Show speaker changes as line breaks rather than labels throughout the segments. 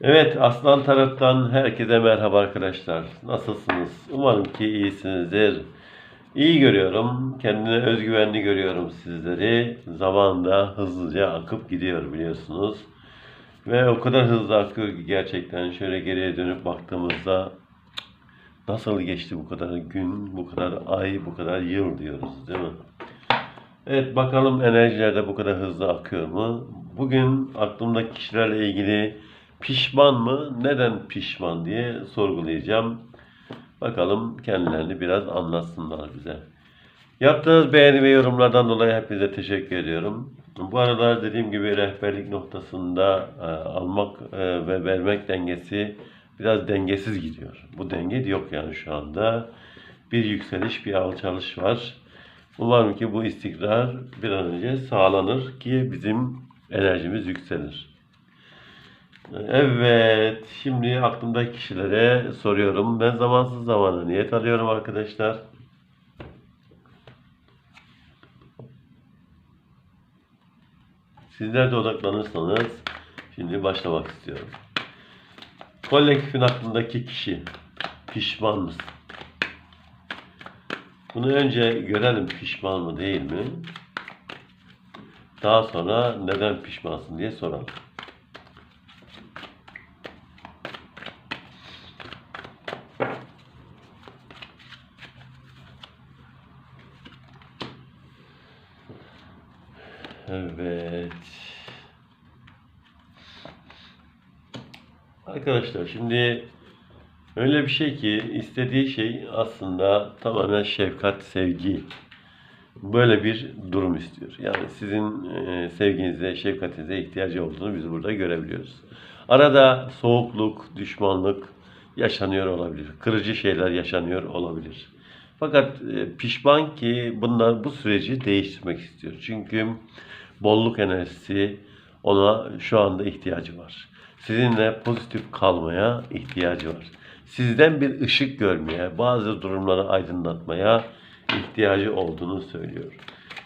Evet, Aslan Taraf'tan herkese merhaba arkadaşlar. Nasılsınız? Umarım ki iyisinizdir. İyi görüyorum, kendine özgüvenli görüyorum sizleri. Zaman da hızlıca akıp gidiyor biliyorsunuz. Ve o kadar hızlı akıyor ki gerçekten şöyle geriye dönüp baktığımızda nasıl geçti bu kadar gün, bu kadar ay, bu kadar yıl diyoruz değil mi? Evet bakalım enerjiler de bu kadar hızlı akıyor mu? Bugün aklımdaki kişilerle ilgili pişman mı, neden pişman diye sorgulayacağım. Bakalım kendilerini biraz anlatsınlar bize. Yaptığınız beğeni ve yorumlardan dolayı hepinize teşekkür ediyorum. Bu aralar dediğim gibi rehberlik noktasında e, almak e, ve vermek dengesi biraz dengesiz gidiyor. Bu denge yok yani şu anda. Bir yükseliş, bir alçalış var. Umarım ki bu istikrar bir an önce sağlanır ki bizim enerjimiz yükselir. Evet, şimdi aklımdaki kişilere soruyorum. Ben zamansız zamana niyet alıyorum arkadaşlar. Sizler de odaklanırsanız şimdi başlamak istiyorum. Kolektifin aklındaki kişi pişman mısın? Bunu önce görelim pişman mı değil mi? Daha sonra neden pişmansın diye soralım. Evet. Arkadaşlar şimdi öyle bir şey ki istediği şey aslında tamamen şefkat, sevgi. Böyle bir durum istiyor. Yani sizin e, sevginize, şefkatinize ihtiyacı olduğunu biz burada görebiliyoruz. Arada soğukluk, düşmanlık yaşanıyor olabilir. Kırıcı şeyler yaşanıyor olabilir. Fakat e, pişman ki bunlar bu süreci değiştirmek istiyor. Çünkü bolluk enerjisi ona şu anda ihtiyacı var. Sizinle pozitif kalmaya ihtiyacı var. Sizden bir ışık görmeye, bazı durumları aydınlatmaya ihtiyacı olduğunu söylüyor.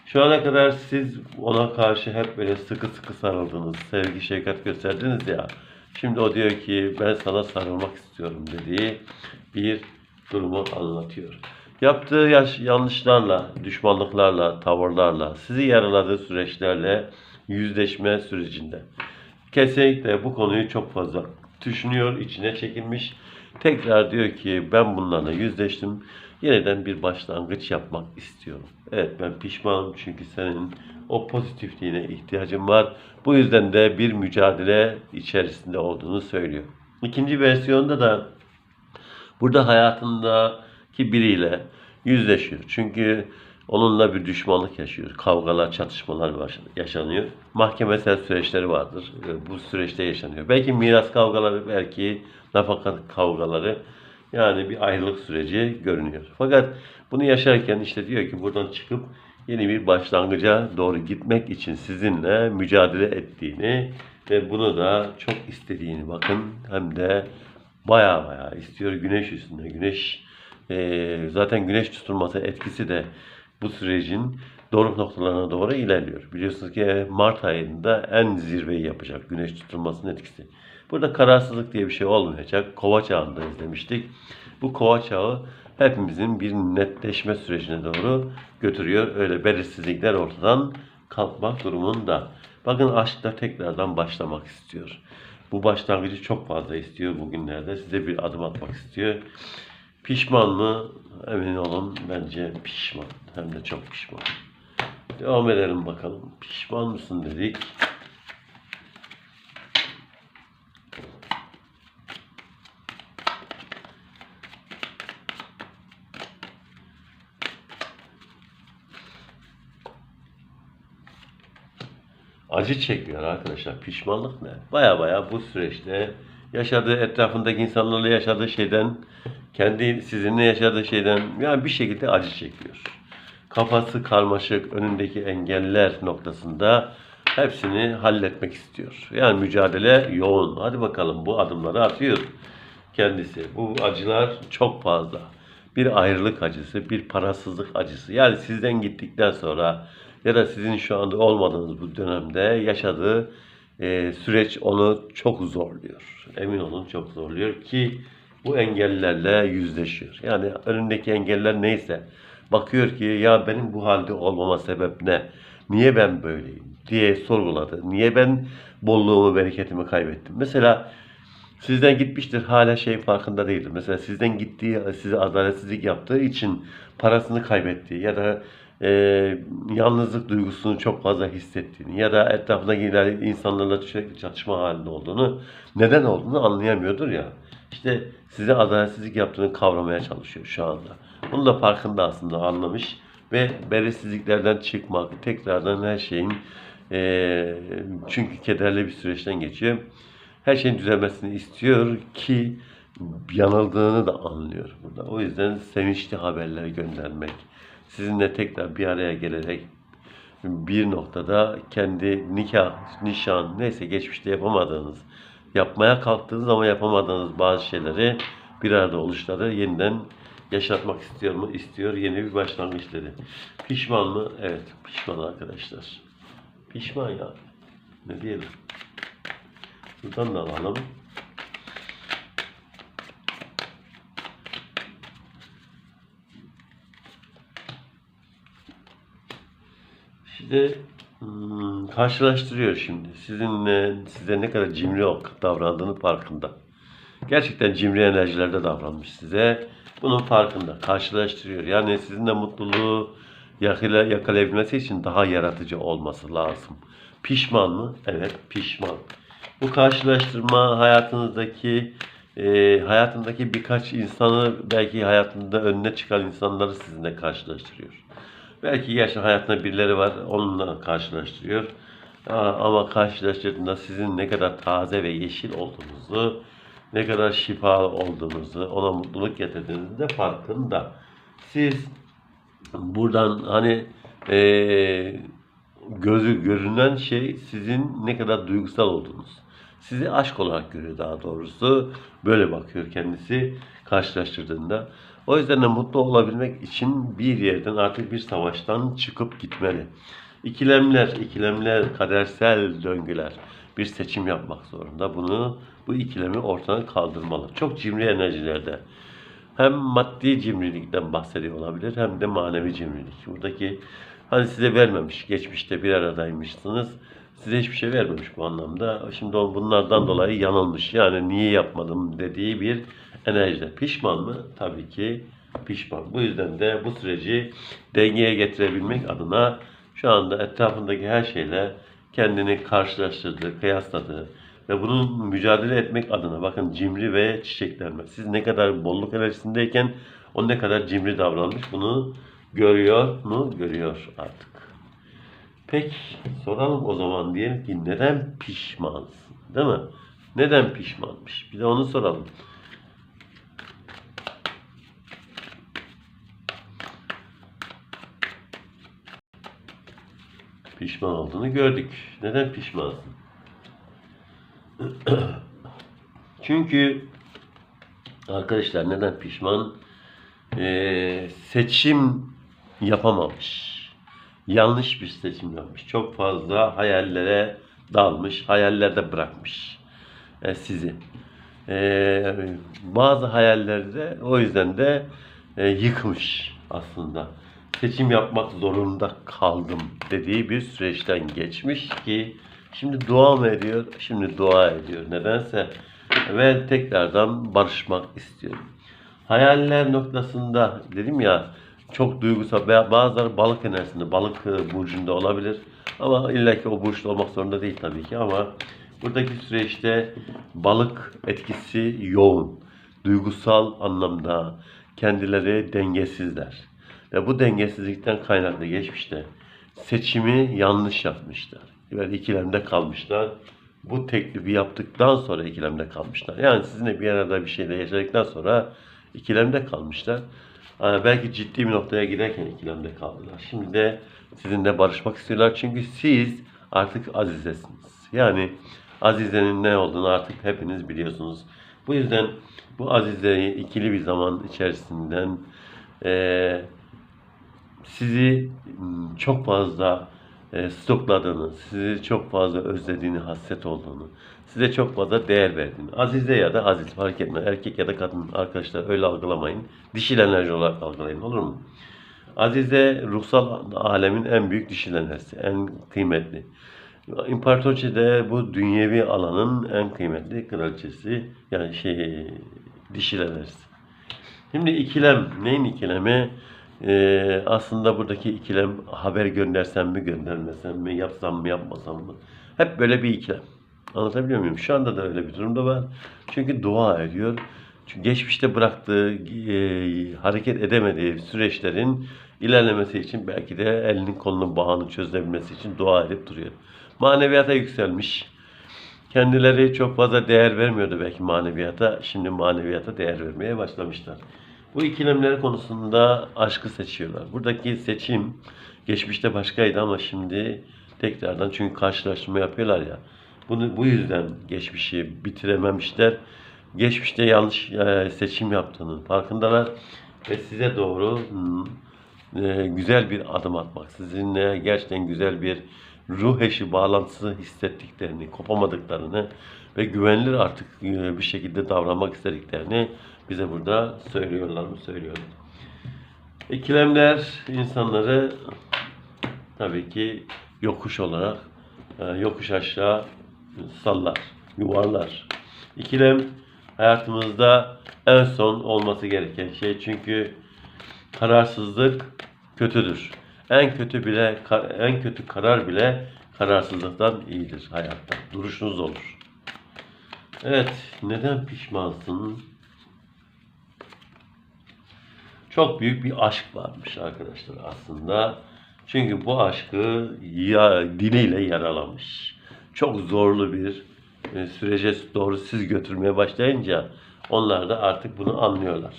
Şu ana kadar siz ona karşı hep böyle sıkı sıkı sarıldınız, sevgi, şefkat gösterdiniz ya. Şimdi o diyor ki ben sana sarılmak istiyorum dediği bir durumu anlatıyor. Yaptığı yaş- yanlışlarla, düşmanlıklarla, tavırlarla, sizi yaraladığı süreçlerle yüzleşme sürecinde. Kesinlikle bu konuyu çok fazla düşünüyor, içine çekilmiş. Tekrar diyor ki ben bunlarla yüzleştim. Yeniden bir başlangıç yapmak istiyorum. Evet ben pişmanım çünkü senin o pozitifliğine ihtiyacım var. Bu yüzden de bir mücadele içerisinde olduğunu söylüyor. İkinci versiyonda da burada hayatındaki biriyle yüzleşiyor. Çünkü onunla bir düşmanlık yaşıyor. Kavgalar, çatışmalar yaşanıyor. Mahkemesel süreçleri vardır. E, Bu süreçte yaşanıyor. Belki miras kavgaları, belki nafaka kavgaları. Yani bir ayrılık süreci görünüyor. Fakat bunu yaşarken işte diyor ki buradan çıkıp yeni bir başlangıca doğru gitmek için sizinle mücadele ettiğini ve bunu da çok istediğini bakın hem de baya baya istiyor güneş üstünde. Güneş e, zaten güneş tutulması etkisi de bu sürecin doruk noktalarına doğru ilerliyor. Biliyorsunuz ki Mart ayında en zirveyi yapacak güneş tutulmasının etkisi. Burada kararsızlık diye bir şey olmayacak. Kova çağındayız demiştik. Bu kova çağı hepimizin bir netleşme sürecine doğru götürüyor. Öyle belirsizlikler ortadan kalkmak durumunda. Bakın aşkta tekrardan başlamak istiyor. Bu başlangıcı çok fazla istiyor bugünlerde. Size bir adım atmak istiyor. Pişman mı? Emin olun bence pişman. Hem de çok pişman. Devam edelim bakalım. Pişman mısın dedik. acı çekiyor arkadaşlar. Pişmanlık ne? Baya baya bu süreçte yaşadığı etrafındaki insanlarla yaşadığı şeyden kendi sizinle yaşadığı şeyden yani bir şekilde acı çekiyor. Kafası karmaşık, önündeki engeller noktasında hepsini halletmek istiyor. Yani mücadele yoğun. Hadi bakalım bu adımları atıyor kendisi. Bu acılar çok fazla. Bir ayrılık acısı, bir parasızlık acısı. Yani sizden gittikten sonra ya da sizin şu anda olmadığınız bu dönemde yaşadığı e, süreç onu çok zorluyor. Emin olun çok zorluyor ki bu engellerle yüzleşiyor. Yani önündeki engeller neyse bakıyor ki ya benim bu halde olmama sebep ne? Niye ben böyleyim diye sorguladı. Niye ben bolluğumu, bereketimi kaybettim? Mesela sizden gitmiştir hala şeyin farkında değildir. Mesela sizden gittiği, size adaletsizlik yaptığı için parasını kaybettiği ya da e, yalnızlık duygusunu çok fazla hissettiğini ya da etrafındakiler insanlarla sürekli çatışma halinde olduğunu, neden olduğunu anlayamıyordur ya. İşte size adaletsizlik yaptığını kavramaya çalışıyor şu anda. Bunun da farkında aslında anlamış ve belirsizliklerden çıkmak, tekrardan her şeyin e, çünkü kederli bir süreçten geçiyor. Her şeyin düzelmesini istiyor ki yanıldığını da anlıyor burada. O yüzden sevinçli haberler göndermek, sizinle tekrar bir araya gelerek bir noktada kendi nikah, nişan neyse geçmişte yapamadığınız, yapmaya kalktığınız ama yapamadığınız bazı şeyleri bir arada oluşları yeniden yaşatmak istiyor mu? İstiyor. Yeni bir başlangıç dedi. Pişman mı? Evet, pişman arkadaşlar. Pişman ya. Ne diyelim? Buradan da alalım. Şimdi hmm, karşılaştırıyor şimdi. Sizinle size ne kadar cimri davrandığını farkında. Gerçekten cimri enerjilerde davranmış size. Bunun farkında. Karşılaştırıyor. Yani sizinle mutluluğu yakala, yakalayabilmesi için daha yaratıcı olması lazım. Pişman mı? Evet, pişman. Bu karşılaştırma hayatınızdaki e, hayatındaki birkaç insanı belki hayatında önüne çıkan insanları sizinle karşılaştırıyor. Belki gerçekten hayatında birileri var onunla karşılaştırıyor. Ama karşılaştırdığında sizin ne kadar taze ve yeşil olduğunuzu, ne kadar şifalı olduğunuzu, ona mutluluk getirdiğinizin de farkında. Siz buradan hani eee gözü görünen şey sizin ne kadar duygusal olduğunuz. Sizi aşk olarak görüyor daha doğrusu. Böyle bakıyor kendisi karşılaştırdığında. O yüzden de mutlu olabilmek için bir yerden artık bir savaştan çıkıp gitmeli. İkilemler, ikilemler, kadersel döngüler. Bir seçim yapmak zorunda. Bunu, bu ikilemi ortadan kaldırmalı. Çok cimri enerjilerde. Hem maddi cimrilikten bahsediyor olabilir hem de manevi cimrilik. Buradaki hani size vermemiş, geçmişte bir aradaymışsınız. Size hiçbir şey vermemiş bu anlamda. Şimdi bunlardan dolayı yanılmış. Yani niye yapmadım dediği bir enerjide. Pişman mı? Tabii ki pişman. Bu yüzden de bu süreci dengeye getirebilmek adına şu anda etrafındaki her şeyle kendini karşılaştırdı, kıyasladı ve bunun mücadele etmek adına bakın cimri ve çiçeklenme. Siz ne kadar bolluk enerjisindeyken o ne kadar cimri davranmış bunu görüyor mu? Görüyor artık. Peki soralım o zaman diyelim ki neden pişmansın? Değil mi? Neden pişmanmış? Bir de onu soralım. Pişman olduğunu gördük. Neden pişmansın? Çünkü arkadaşlar neden pişman? Ee, seçim yapamamış. Yanlış bir seçim yapmış. Çok fazla hayallere dalmış, hayallerde bırakmış e, sizi. Ee, bazı hayallerde o yüzden de e, yıkmış aslında. Seçim yapmak zorunda kaldım dediği bir süreçten geçmiş ki şimdi dua mı ediyor? Şimdi dua ediyor. Nedense ve tekrardan barışmak istiyorum. Hayaller noktasında dedim ya çok duygusal bazıları balık enerjisinde, balık e, burcunda olabilir. Ama illaki o burçta olmak zorunda değil tabii ki ama buradaki süreçte balık etkisi yoğun. Duygusal anlamda kendileri dengesizler. Ve bu dengesizlikten kaynaklı geçmişte seçimi yanlış yapmışlar. Yani ikilemde kalmışlar. Bu teklifi yaptıktan sonra ikilemde kalmışlar. Yani sizinle bir arada bir şeyle yaşadıktan sonra ikilemde kalmışlar. Yani belki ciddi bir noktaya giderken ikilemde kaldılar. Şimdi de sizinle barışmak istiyorlar. Çünkü siz artık Azize'siniz. Yani Azize'nin ne olduğunu artık hepiniz biliyorsunuz. Bu yüzden bu Azize'yi ikili bir zaman içerisinden eee sizi m, çok fazla e, stokladığını, sizi çok fazla özlediğini, hasret olduğunu, size çok fazla değer verdiğini. Azize ya da aziz fark etmez. Erkek ya da kadın arkadaşlar öyle algılamayın. Dişil enerji olarak algılayın olur mu? Azize ruhsal alemin en büyük dişil enerjisi, en kıymetli. İmparatorçe de bu dünyevi alanın en kıymetli kraliçesi yani şey dişil enerjisi. Şimdi ikilem neyin ikilemi? Ee, aslında buradaki ikilem haber göndersem mi göndermesem mi yapsam mı yapmasam mı? Hep böyle bir ikilem. Anlatabiliyor muyum? Şu anda da öyle bir durumda var. Çünkü dua ediyor. Çünkü geçmişte bıraktığı, e, hareket edemediği süreçlerin ilerlemesi için belki de elinin kolunun bağını çözebilmesi için dua edip duruyor. Maneviyata yükselmiş. Kendileri çok fazla değer vermiyordu belki maneviyata. Şimdi maneviyata değer vermeye başlamışlar. Bu ikilemler konusunda aşkı seçiyorlar. Buradaki seçim geçmişte başkaydı ama şimdi tekrardan çünkü karşılaştırma yapıyorlar ya. Bunu bu yüzden geçmişi bitirememişler. Geçmişte yanlış e, seçim yaptığının farkındalar ve size doğru hmm, e, güzel bir adım atmak, sizinle gerçekten güzel bir ruh eşi bağlantısı hissettiklerini, kopamadıklarını ve güvenilir artık e, bir şekilde davranmak istediklerini bize burada söylüyorlar mı söylüyorlar. İkilemler insanları tabii ki yokuş olarak e, yokuş aşağı sallar, yuvarlar. İkilem hayatımızda en son olması gereken şey çünkü kararsızlık kötüdür. En kötü bile en kötü karar bile kararsızlıktan iyidir hayatta. Duruşunuz olur. Evet, neden pişmansın? Çok büyük bir aşk varmış arkadaşlar aslında. Çünkü bu aşkı ya, diliyle yaralamış. Çok zorlu bir e, sürece doğru siz götürmeye başlayınca onlar da artık bunu anlıyorlar.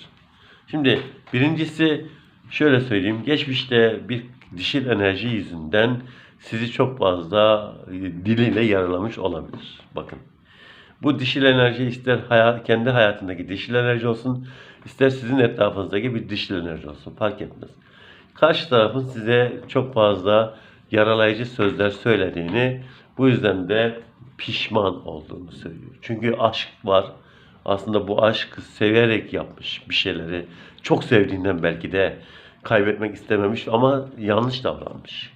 Şimdi birincisi şöyle söyleyeyim. Geçmişte bir dişil enerji yüzünden sizi çok fazla e, diliyle yaralamış olabilir. Bakın. Bu dişil enerji ister hayat, kendi hayatındaki dişil enerji olsun, ister sizin etrafınızdaki bir dişil enerji olsun. Fark etmez. Karşı tarafın size çok fazla yaralayıcı sözler söylediğini, bu yüzden de pişman olduğunu söylüyor. Çünkü aşk var. Aslında bu aşk severek yapmış bir şeyleri. Çok sevdiğinden belki de kaybetmek istememiş ama yanlış davranmış.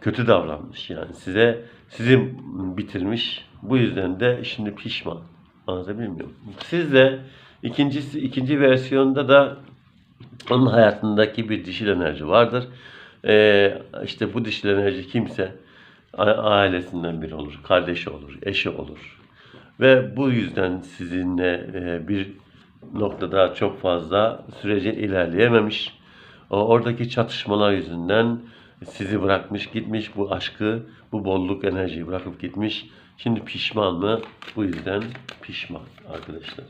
Kötü davranmış yani size sizi bitirmiş. Bu yüzden de şimdi pişman. Anlatabiliyor muyum? Siz de ikincisi ikinci versiyonda da onun hayatındaki bir dişil enerji vardır. Ee, işte bu dişil enerji kimse ailesinden biri olur, kardeşi olur, eşi olur. Ve bu yüzden sizinle e, bir noktada çok fazla sürece ilerleyememiş. Oradaki çatışmalar yüzünden sizi bırakmış gitmiş bu aşkı, bu bolluk enerjiyi bırakıp gitmiş. Şimdi pişman mı? Bu yüzden pişman arkadaşlar.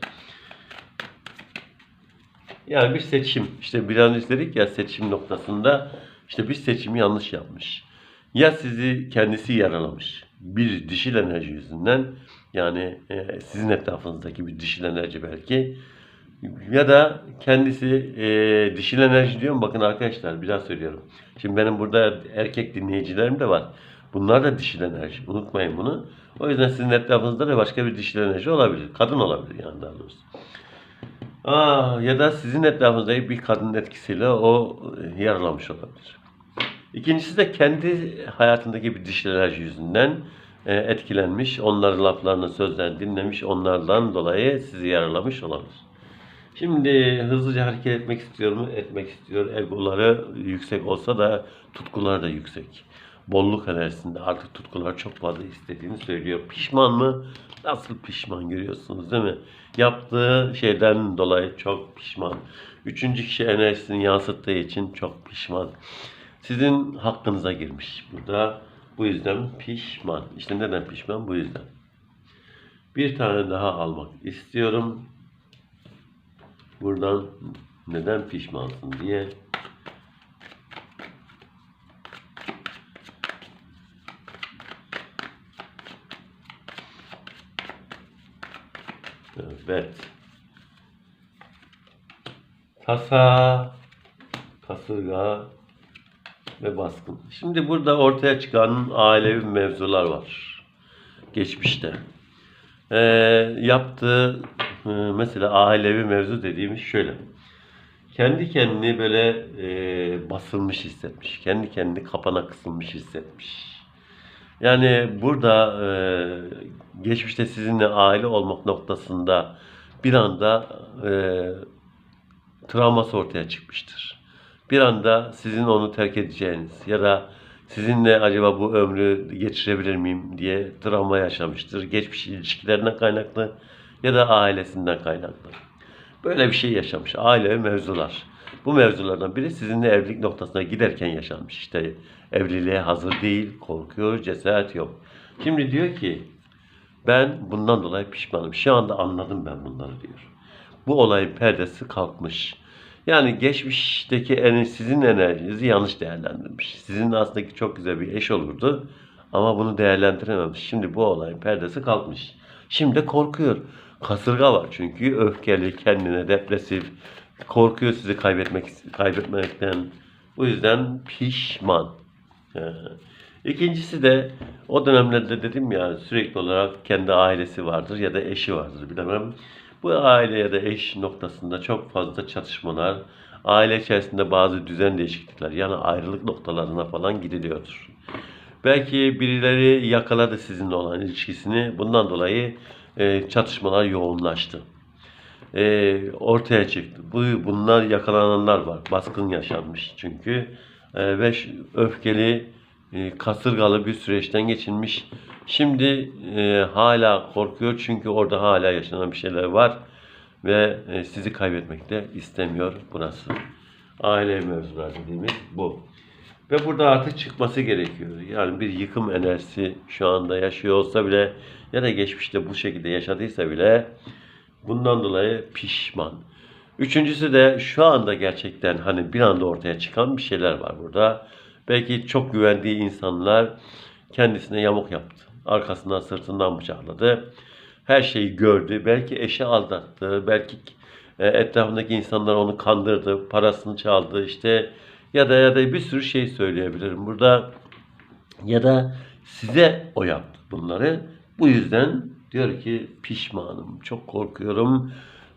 Yani bir seçim. İşte biraz dedik ya seçim noktasında işte bir seçimi yanlış yapmış. Ya sizi kendisi yaralamış. Bir dişil enerji yüzünden yani e, sizin etrafınızdaki bir dişil enerji belki ya da kendisi e, dişil enerji diyorum. Bakın arkadaşlar bir daha söylüyorum. Şimdi benim burada erkek dinleyicilerim de var. Bunlar da dişil enerji. Unutmayın bunu. O yüzden sizin etrafınızda da başka bir dişil enerji olabilir. Kadın olabilir yani daha doğrusu. Aa, ya da sizin etrafınızda bir kadının etkisiyle o yaralamış olabilir. İkincisi de kendi hayatındaki bir dişil enerji yüzünden e, etkilenmiş. Onların laflarını, sözlerini dinlemiş. Onlardan dolayı sizi yaralamış olabilir. Şimdi hızlıca hareket etmek istiyor mu? Etmek istiyor. Egoları yüksek olsa da tutkular da yüksek. Bolluk enerjisinde artık tutkular çok fazla istediğini söylüyor. Pişman mı? Nasıl pişman görüyorsunuz değil mi? Yaptığı şeyden dolayı çok pişman. Üçüncü kişi enerjisini yansıttığı için çok pişman. Sizin hakkınıza girmiş burada. Bu yüzden pişman. İşte neden pişman? Bu yüzden. Bir tane daha almak istiyorum buradan neden pişmansın diye Evet. Tasa, kasırga, ve baskın. Şimdi burada ortaya çıkan ailevi mevzular var. Geçmişte. Ee, yaptığı e, mesela ailevi mevzu dediğimiz şöyle. Kendi kendini böyle e, basılmış hissetmiş. Kendi kendini kapana kısılmış hissetmiş. Yani burada e, geçmişte sizinle aile olmak noktasında bir anda e, travması ortaya çıkmıştır. Bir anda sizin onu terk edeceğiniz ya da sizinle acaba bu ömrü geçirebilir miyim diye travma yaşamıştır. Geçmiş ilişkilerinden kaynaklı ya da ailesinden kaynaklı. Böyle bir şey yaşamış. Aile mevzular. Bu mevzulardan biri sizinle evlilik noktasına giderken yaşanmış. İşte evliliğe hazır değil, korkuyor, cesaret yok. Şimdi diyor ki ben bundan dolayı pişmanım. Şu anda anladım ben bunları diyor. Bu olayın perdesi kalkmış. Yani geçmişteki en, sizin enerjinizi yanlış değerlendirmiş. Sizin aslında çok güzel bir eş olurdu ama bunu değerlendirememiş. Şimdi bu olayın perdesi kalkmış. Şimdi korkuyor. Kasırga var çünkü öfkeli, kendine depresif, korkuyor sizi kaybetmek kaybetmekten. Bu yüzden pişman. Ee, İkincisi de o dönemlerde dedim ya sürekli olarak kendi ailesi vardır ya da eşi vardır bilemem. Bu aile ya da eş noktasında çok fazla çatışmalar, aile içerisinde bazı düzen değişiklikler yani ayrılık noktalarına falan gidiliyordur. Belki birileri yakaladı sizinle olan ilişkisini. Bundan dolayı e, çatışmalar yoğunlaştı. E, ortaya çıktı. Bu bunlar yakalananlar var. Baskın yaşanmış çünkü ve ş- öfkeli, e, kasırgalı bir süreçten geçilmiş. Şimdi e, hala korkuyor çünkü orada hala yaşanan bir şeyler var ve e, sizi kaybetmek de istemiyor burası. Aile mevzuları dediğimiz bu. Ve burada artık çıkması gerekiyor. Yani bir yıkım enerjisi şu anda yaşıyor olsa bile ya da geçmişte bu şekilde yaşadıysa bile bundan dolayı pişman. Üçüncüsü de şu anda gerçekten hani bir anda ortaya çıkan bir şeyler var burada. Belki çok güvendiği insanlar kendisine yamuk yaptı. Arkasından sırtından bıçakladı. Her şeyi gördü. Belki eşi aldattı. Belki e, etrafındaki insanlar onu kandırdı. Parasını çaldı. işte ya da ya da bir sürü şey söyleyebilirim. Burada ya da size o yaptı bunları. Bu yüzden diyor ki pişmanım, çok korkuyorum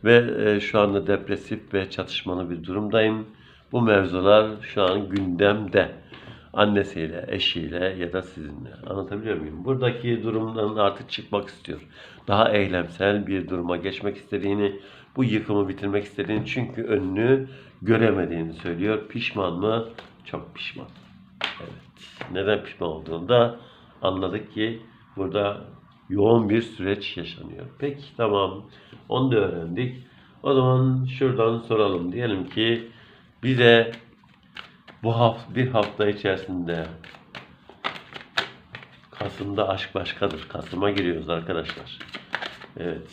ve e, şu anda depresif ve çatışmalı bir durumdayım. Bu mevzular şu an gündemde. Annesiyle, eşiyle ya da sizinle. Anlatabiliyor muyum? Buradaki durumdan artık çıkmak istiyor. Daha eylemsel bir duruma geçmek istediğini, bu yıkımı bitirmek istediğini çünkü önünü göremediğini söylüyor. Pişman mı? Çok pişman. Evet. Neden pişman olduğunu da anladık ki burada yoğun bir süreç yaşanıyor. Peki tamam. Onu da öğrendik. O zaman şuradan soralım. Diyelim ki bize bu hafta bir hafta içerisinde Kasım'da aşk başkadır. Kasım'a giriyoruz arkadaşlar. Evet.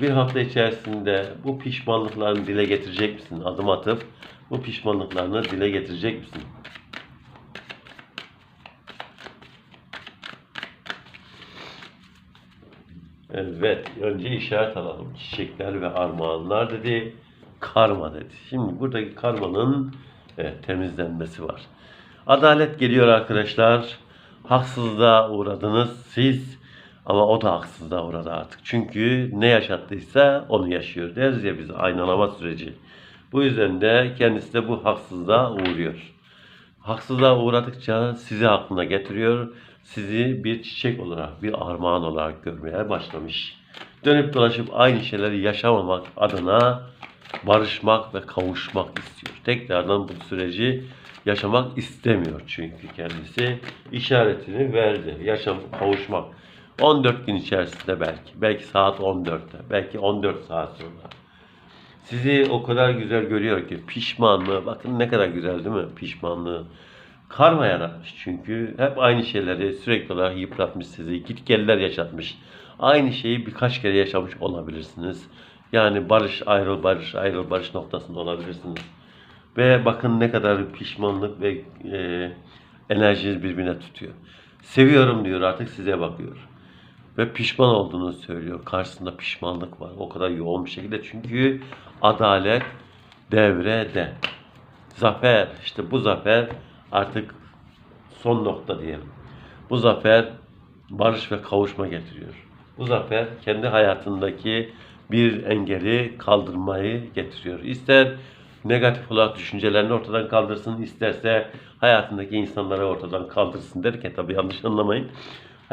Bir hafta içerisinde bu pişmanlıklarını dile getirecek misin? Adım atıp bu pişmanlıklarını dile getirecek misin? Evet. Önce işaret alalım. Çiçekler ve armağanlar dedi. Karma dedi. Şimdi buradaki karmanın evet, temizlenmesi var. Adalet geliyor arkadaşlar. Haksızlığa uğradınız siz ama o da haksızlığa uğradı artık. Çünkü ne yaşattıysa onu yaşıyor deriz ya biz aynalama süreci. Bu yüzden de kendisi de bu haksızlığa uğruyor. Haksızlığa uğradıkça sizi aklına getiriyor. Sizi bir çiçek olarak, bir armağan olarak görmeye başlamış. Dönüp dolaşıp aynı şeyleri yaşamamak adına barışmak ve kavuşmak istiyor. Tekrardan bu süreci yaşamak istemiyor çünkü kendisi işaretini verdi. Yaşam, kavuşmak. 14 gün içerisinde belki, belki saat 14'te, belki 14 saat sonra. Sizi o kadar güzel görüyor ki pişmanlığı, bakın ne kadar güzel değil mi pişmanlığı. Karma yaratmış çünkü hep aynı şeyleri sürekli olarak yıpratmış sizi, gitgeller yaşatmış. Aynı şeyi birkaç kere yaşamış olabilirsiniz. Yani barış ayrıl barış ayrıl barış noktasında olabilirsiniz. Ve bakın ne kadar pişmanlık ve e, enerjiniz birbirine tutuyor. Seviyorum diyor artık size bakıyor. Ve pişman olduğunu söylüyor. Karşısında pişmanlık var. O kadar yoğun bir şekilde. Çünkü adalet devrede. Zafer. işte bu zafer artık son nokta diyelim. Bu zafer barış ve kavuşma getiriyor. Bu zafer kendi hayatındaki bir engeli kaldırmayı getiriyor. İster negatif olarak düşüncelerini ortadan kaldırsın, isterse hayatındaki insanları ortadan kaldırsın derken tabii yanlış anlamayın.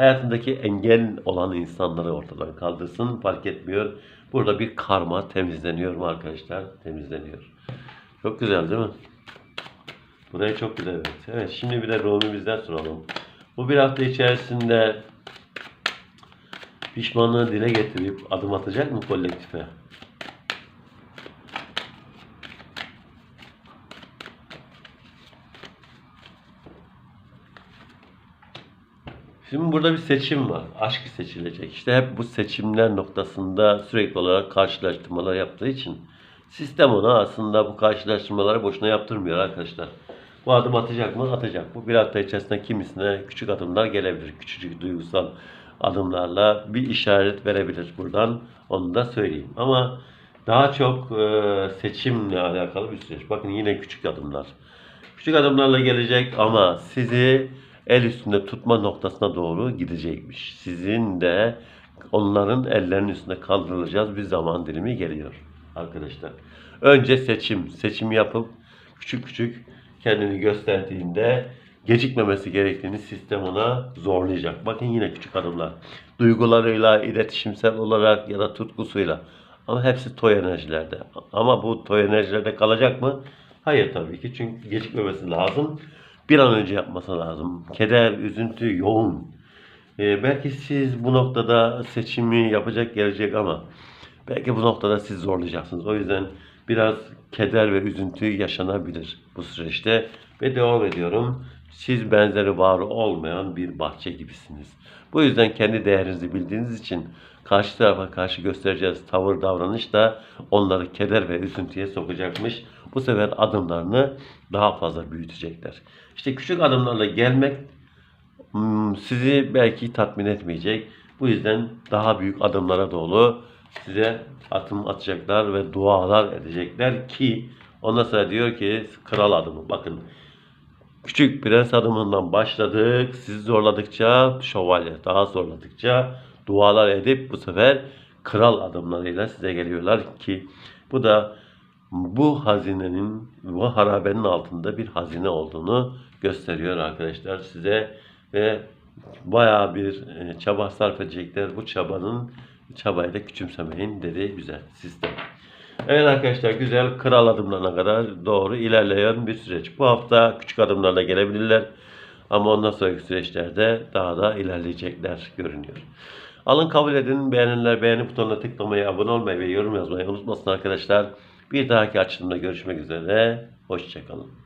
Hayatındaki engel olan insanları ortadan kaldırsın fark etmiyor. Burada bir karma temizleniyor mu arkadaşlar? Temizleniyor. Çok güzel değil mi? Burayı çok güzel evet. Evet şimdi bir de Rumi'mizden soralım. Bu bir hafta içerisinde pişmanlığı dile getirip adım atacak mı kolektife? Şimdi burada bir seçim var. Aşk seçilecek. İşte hep bu seçimler noktasında sürekli olarak karşılaştırmalar yaptığı için sistem ona aslında bu karşılaştırmaları boşuna yaptırmıyor arkadaşlar. Bu adım atacak mı? Atacak. Bu bir hafta içerisinde kimisine küçük adımlar gelebilir. Küçücük duygusal adımlarla bir işaret verebilir buradan. Onu da söyleyeyim. Ama daha çok e, seçimle alakalı bir süreç. Bakın yine küçük adımlar. Küçük adımlarla gelecek ama sizi el üstünde tutma noktasına doğru gidecekmiş. Sizin de onların ellerinin üstünde kaldırılacağız bir zaman dilimi geliyor arkadaşlar. Önce seçim. Seçim yapıp küçük küçük kendini gösterdiğinde gecikmemesi gerektiğini sistem ona zorlayacak. Bakın yine küçük adımlar. Duygularıyla, iletişimsel olarak ya da tutkusuyla. Ama hepsi toy enerjilerde. Ama bu toy enerjilerde kalacak mı? Hayır tabii ki. Çünkü gecikmemesi lazım. Bir an önce yapması lazım. Keder, üzüntü yoğun. Ee, belki siz bu noktada seçimi yapacak gelecek ama belki bu noktada siz zorlayacaksınız. O yüzden biraz keder ve üzüntü yaşanabilir bu süreçte. Ve devam ediyorum. Siz benzeri var olmayan bir bahçe gibisiniz. Bu yüzden kendi değerinizi bildiğiniz için karşı tarafa karşı göstereceğiz tavır davranış da onları keder ve üzüntüye sokacakmış. Bu sefer adımlarını daha fazla büyütecekler. İşte küçük adımlarla gelmek hmm, sizi belki tatmin etmeyecek. Bu yüzden daha büyük adımlara doğru size atım atacaklar ve dualar edecekler ki ondan sonra diyor ki kral adımı. Bakın küçük prens adımından başladık. Sizi zorladıkça şövalye, daha zorladıkça dualar edip bu sefer kral adımlarıyla size geliyorlar ki bu da bu hazinenin, bu harabenin altında bir hazine olduğunu gösteriyor arkadaşlar size ve bayağı bir e, çaba sarf edecekler. Bu çabanın çabayı da küçümsemeyin dedi güzel sistem. Evet arkadaşlar güzel kral adımlarına kadar doğru ilerleyen bir süreç. Bu hafta küçük adımlarla gelebilirler. Ama ondan sonraki süreçlerde daha da ilerleyecekler görünüyor. Alın kabul edin. Beğeniler beğeni butonuna tıklamayı, abone olmayı ve yorum yazmayı unutmasın arkadaşlar. Bir dahaki açılımda görüşmek üzere. Hoşçakalın.